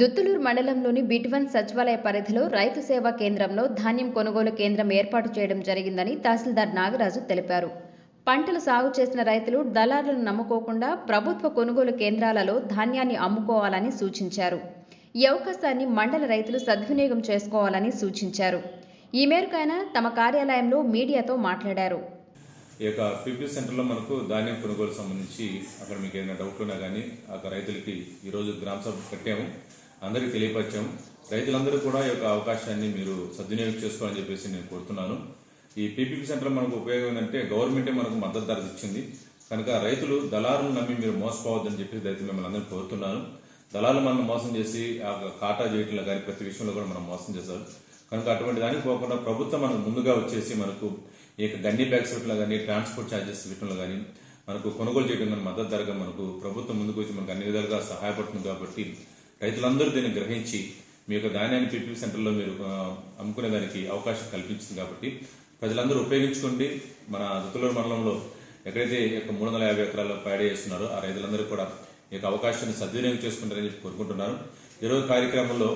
దుత్తులూరు మండలంలోని బిట్వన్ సచివాలయ పరిధిలో రైతు సేవా కేంద్రంలో ధాన్యం కొనుగోలు కేంద్రం ఏర్పాటు చేయడం జరిగిందని తహసీల్దార్ నాగరాజు తెలిపారు. పంటలు సాగు చేసిన రైతులు దళారులను నమ్ముకోకుండా ప్రభుత్వ కొనుగోలు కేంద్రాలలో ధాన్యాన్ని అమ్ముకోవాలని సూచించారు. ఈ అవకాశాన్ని మండల రైతులు సద్వినియోగం చేసుకోవాలని సూచించారు. ఈ మేరకు ఆయన తమ కార్యాలయంలో మీడియాతో మాట్లాడారు. ఈ యొక్క పీపీ సెంటర్లో మనకు ధాన్యం కొనుగోలు సంబంధించి అక్కడ మీకు ఏదైనా డౌట్ ఉన్నా కానీ అక్కడ రైతులకి ఈరోజు గ్రామ సభ కట్టాము అందరికీ తెలియపరిచాము రైతులందరూ కూడా ఈ యొక్క అవకాశాన్ని మీరు సద్వినియోగం చేసుకోవాలని చెప్పేసి నేను కోరుతున్నాను. ఈ పీపీపీ సెంటర్ మనకు ఉపయోగం ఏంటంటే గవర్నమెంటే మనకు మద్దతు ధర ఇచ్చింది. కనుక రైతులు దళారులను నమ్మి మీరు మోసపోవద్దని చెప్పేసి రైతులు మిమ్మల్ని అందరినీ కోరుతున్నాను. దళాలు మనం మోసం చేసి ఆ కాటా చేయటంలో కానీ ప్రతి విషయంలో కూడా మనం మోసం చేశారు. కనుక అటువంటి దానికి పోకుండా ప్రభుత్వం మనకు ముందుగా వచ్చేసి మనకు ఈ యొక్క గన్ని బ్యాగ్స్ విషయంలో కానీ ట్రాన్స్పోర్ట్ ఛార్జెస్ విషయంలో కానీ మనకు కొనుగోలు చేయడం కానీ మద్దతు ధరగా మనకు ప్రభుత్వం ముందుకు వచ్చి మనకు అన్ని విధాలుగా సహాయపడుతుంది కాబట్టి రైతులందరూ దీన్ని గ్రహించి మీ యొక్క ధాన్యాన్ని పీపీ సెంటర్లో మీరు అమ్ముకునే దానికి అవకాశం కల్పించింది కాబట్టి ప్రజలందరూ ఉపయోగించుకోండి. మన దుత్తులూరు మండలంలో ఎక్కడైతే ఈ యొక్క మూడు వందల యాభై ఎకరాల్లో ప్యాడీ చేస్తున్నారో ఆ రైతులందరూ కూడా ఈ యొక్క అవకాశాన్ని సద్వినియోగం చేసుకుంటారని చెప్పి కోరుకుంటున్నాను ఈరోజు కార్యక్రమంలో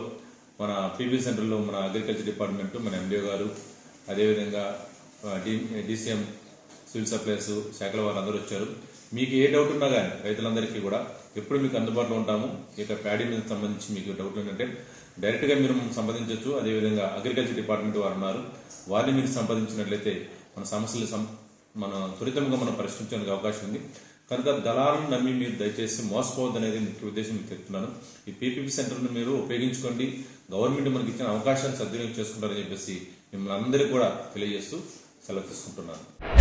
మన పీపీ సెంటర్లో మన అగ్రికల్చర్ డిపార్ట్మెంట్ మన ఎండిఓ గారు అదేవిధంగా డి డిసిఎం సివిల్ సప్లైస్ శాఖల వారు అందరూ వచ్చారు. మీకు ఏ డౌట్ ఉన్నా కానీ రైతులందరికీ కూడా ఎప్పుడు మీకు అందుబాటులో ఉంటాము. ఇక ప్యాడీ మీద సంబంధించి మీకు డౌట్ ఏంటంటే డైరెక్ట్గా మీరు సంప్రదించవచ్చు అదేవిధంగా అగ్రికల్చర్ డిపార్ట్మెంట్ వారు ఉన్నారు. వారిని మీరు సంప్రదించినట్లయితే మన సమస్యలు సం- మన త్వరితంగా మనం పరిష్కరించడానికి అవకాశం ఉంది. కనుక దళాలను నమ్మి మీరు దయచేసి మోసపోవద్దు అనేది ముఖ్య ఉద్దేశం మీకు చెప్తున్నాను. ఈ పీపీపీ సెంటర్ను మీరు ఉపయోగించుకోండి. గవర్నమెంట్ మనకి ఇచ్చిన అవకాశాన్ని సద్వినియోగం చేసుకుంటారని చెప్పేసి మిమ్మల్ని అందరికీ కూడా తెలియజేస్తూ సెలవు తీసుకుంటున్నాను.